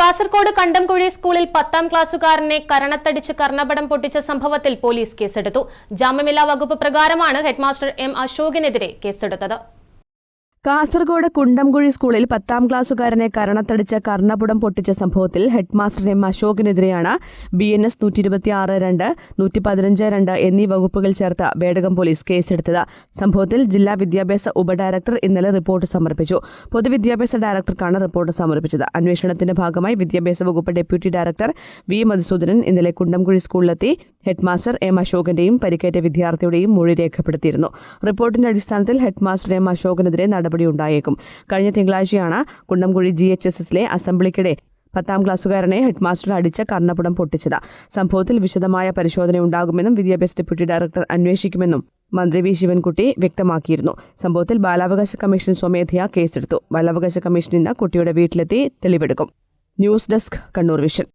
കാസർകോട് കണ്ടംകുഴി സ്കൂളിൽ പത്താം ക്ലാസ്സുകാരനെ കരണത്തടിച്ച് കർണപടം പൊട്ടിച്ച സംഭവത്തിൽ പോലീസ് കേസെടുത്തു. ജാമ്യമില്ലാ വകുപ്പ് പ്രകാരമാണ് ഹെഡ്മാസ്റ്റർ എം അശോകിനെതിരെ കേസെടുത്തത്. കാസർഗോഡ് കുണ്ടംകുഴി സ്കൂളിൽ പത്താം ക്ലാസ്സുകാരനെ കരണത്തടിച്ച് കർണപുടം പൊട്ടിച്ച സംഭവത്തിൽ ഹെഡ്മാസ്റ്റർ എം അശോകിനെതിരെയാണ് ബി എൻ എസ് നൂറ്റി ഇരുപത്തിയാറ് രണ്ട് നൂറ്റി പതിനഞ്ച് രണ്ട് എന്നീ വകുപ്പുകൾ ചേർത്ത് വേടകം പോലീസ് കേസെടുത്തത്. സംഭവത്തിൽ ജില്ലാ വിദ്യാഭ്യാസ ഉപഡയറക്ടർ ഇന്നലെ റിപ്പോർട്ട് സമർപ്പിച്ചു. പൊതുവിദ്യാഭ്യാസ ഡയറക്ടർക്കാണ് റിപ്പോർട്ട് സമർപ്പിച്ചത്. അന്വേഷണത്തിന്റെ ഭാഗമായി വിദ്യാഭ്യാസ വകുപ്പ് ഡെപ്യൂട്ടി ഡയറക്ടർ വി മധുസൂദനൻ ഇന്നലെ കുണ്ടംകുഴി സ്കൂളിലെത്തി ഹെഡ്മാസ്റ്റർ എം അശോകന്റെയും പരിക്കേറ്റ വിദ്യാർത്ഥിയുടെയും മൊഴി രേഖപ്പെടുത്തിയിരുന്നു. റിപ്പോർട്ടിന്റെ അടിസ്ഥാനത്തിൽ ഹെഡ്മാസ്റ്റർ എം അശോകനെതിരെ നടപടിയുണ്ടായേക്കും കഴിഞ്ഞ തിങ്കളാഴ്ചയാണ് കുണ്ടംകുഴി ജി എച്ച് എസ് എസിലെ അസംബ്ലിക്കിടെ പത്താം ക്ലാസ്സുകാരനെ ഹെഡ്മാസ്റ്റർ അടിച്ച കർണപുടം പൊട്ടിച്ചത്. സംഭവത്തിൽ വിശദമായ പരിശോധന ഉണ്ടാകുമെന്നും വിദ്യാഭ്യാസ ഡെപ്യൂട്ടി ഡയറക്ടർ അന്വേഷിക്കുമെന്നും മന്ത്രി വി ശിവൻകുട്ടി വ്യക്തമാക്കിയിരുന്നു. സംഭവത്തിൽ ബാലാവകാശ കമ്മീഷൻ സ്വമേധയാ കേസെടുത്തു. ബാലാവകാശ കമ്മീഷൻ ഇന്ന് കുട്ടിയുടെ വീട്ടിലെത്തി തെളിവെടുക്കും. News desk Kannur vision.